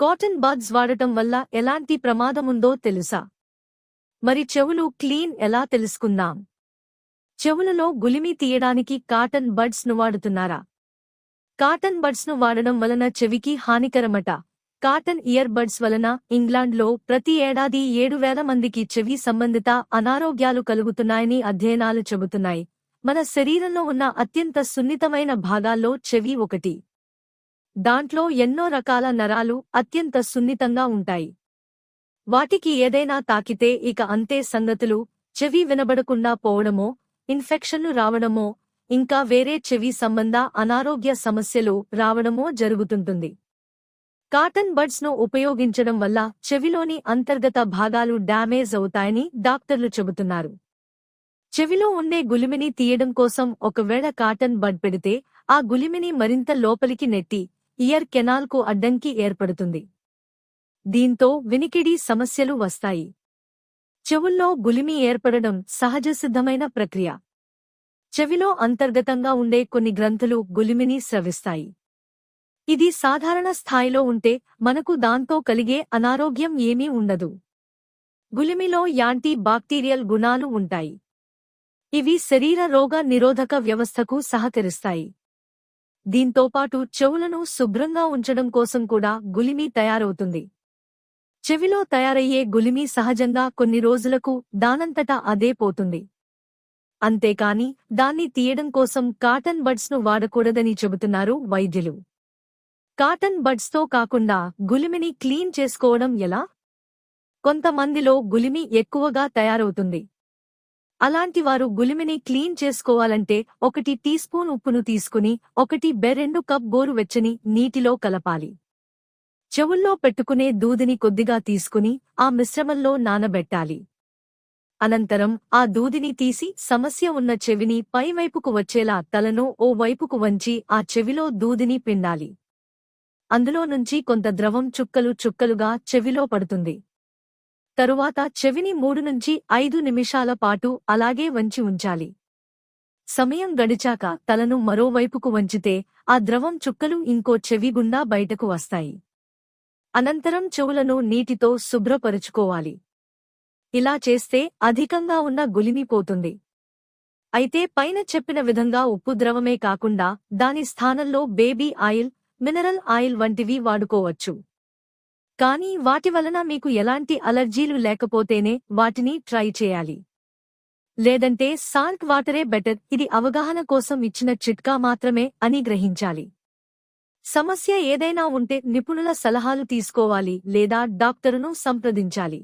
Cotton buds వాడటం వల్ల ఎలాంటి ప్రమాదముందో తెలుసా? మరి చెవులు క్లీన్ ఎలా తెలుసుకుందాం? చెవులలో గులిమి తీయడానికి కాటన్ బడ్స్ను వాడుతున్నారా? కాటన్ బడ్స్ను వాడడం వలన చెవికి హానికరమట. కాటన్ ఇయర్ బడ్స్ వలన ఇంగ్లాండ్లో ప్రతి ఏడాది ఏడు వేల మందికి చెవి సంబంధిత అనారోగ్యాలు కలుగుతున్నాయని అధ్యయనాలు చెబుతున్నాయి. మన శరీరంలో ఉన్న అత్యంత సున్నితమైన భాగాల్లో చెవి ఒకటి. దాంట్లో ఎన్నో రకాల నరాలు అత్యంత సున్నితంగా ఉంటాయి. వాటికి ఏదైనా తాకితే ఇక అంతే సంగతులు చెవి వినబడకుండా పోవడమో ఇన్ఫెక్షన్లు రావడమో ఇంకా వేరే చెవి సంబంధ అనారోగ్య సమస్యలు రావడమో జరుగుతుంటుంది. కాటన్ బడ్స్ను ఉపయోగించడం వల్ల చెవిలోని అంతర్గత భాగాలు డ్యామేజ్ అవుతాయని డాక్టర్లు చెబుతున్నారు. చెవిలో ఉండే గులిమిని తీయడం కోసం ఒకవేళ కాటన్ బడ్ పెడితే ఆ గులిమిని మరింత లోపలికి నెట్టి ఇయర్ కెనాల్కు అడ్డంకి ఏర్పడుతుంది. దీంతో వినికిడి సమస్యలు వస్తాయి. చెవుల్లో గులిమి ఏర్పడడం సహజసిద్ధమైన ప్రక్రియ. చెవిలో అంతర్గతంగా ఉండే కొన్ని గ్రంథులు గులిమిని స్రవిస్తాయి. ఇది సాధారణ స్థాయిలో ఉంటే మనకు దాంతో కలిగే అనారోగ్యం ఏమీ ఉండదు. గులిమిలో యాంటీ బాక్టీరియల్ గుణాలు ఉంటాయి. ఇవి శరీర రోగ నిరోధక వ్యవస్థకు సహకరిస్తాయి. దీంతోపాటు చెవులను శుభ్రంగా ఉంచడం కోసం కూడా గులిమి తయారవుతుంది. చెవిలో తయారయ్యే గులిమి సహజంగా కొన్ని రోజులకు దానంతటా అదే పోతుంది. అంతేకాని దాన్ని తీయడం కోసం కాటన్ బడ్స్ను వాడకూడదని చెబుతున్నారు వైద్యులు. కాటన్ బడ్స్తో కాకుండా గులిమిని క్లీన్ చేసుకోవడం ఎలా? కొంతమందిలో గులిమి ఎక్కువగా తయారవుతుంది. అలాంటి వారు గులిమిని క్లీన్ చేసుకోవాలంటే ఒకటి టీ స్పూన్ ఉప్పును తీసుకుని ఒకటి బెరెండు కప్ గోరువెచ్చని నీటిలో కలపాలి. చెవుల్లో పెట్టుకునే దూదిని కొద్దిగా తీసుకుని ఆ మిశ్రమంలో నానబెట్టాలి. అనంతరం ఆ దూదిని తీసి సమస్య ఉన్న చెవిని పైవైపుకు వచ్చేలా తలను ఓ వైపుకు వంచి ఆ చెవిలో దూదిని పిండాలి. అందులో నుంచి కొంత ద్రవం చుక్కలు చుక్కలుగా చెవిలో పడుతుంది. తరువాత చెవిని మూడు నుంచి ఐదు నిమిషాల పాటు అలాగే వంచి ఉంచాలి. సమయం గడిచాక తలను మరోవైపుకు వంచితే ఆ ద్రవం చుక్కలు ఇంకో చెవి గుండా బయటకు వస్తాయి. అనంతరం చెవులను నీటితో శుభ్రపరుచుకోవాలి. ఇలా చేస్తే అధికంగా ఉన్న గులిమి పోతుంది. అయితే పైన చెప్పిన విధంగా ఉప్పు ద్రవమే కాకుండా దాని స్థానంలో బేబీ ఆయిల్ మినరల్ ఆయిల్ వంటివి వాడుకోవచ్చు. కానీ వాటి వలన మీకు ఎలాంటి అలర్జీలు లేకపోతేనే వాటిని ట్రై చేయాలి. లేదంటే సాల్ట్ వాటరే బెటర్ ఇది అవగాహన కోసం ఇచ్చిన చిట్కా మాత్రమే అని గ్రహించాలి. సమస్య ఏదైనా ఉంటే నిపుణుల సలహాలు తీసుకోవాలి లేదా డాక్టరును సంప్రదించాలి.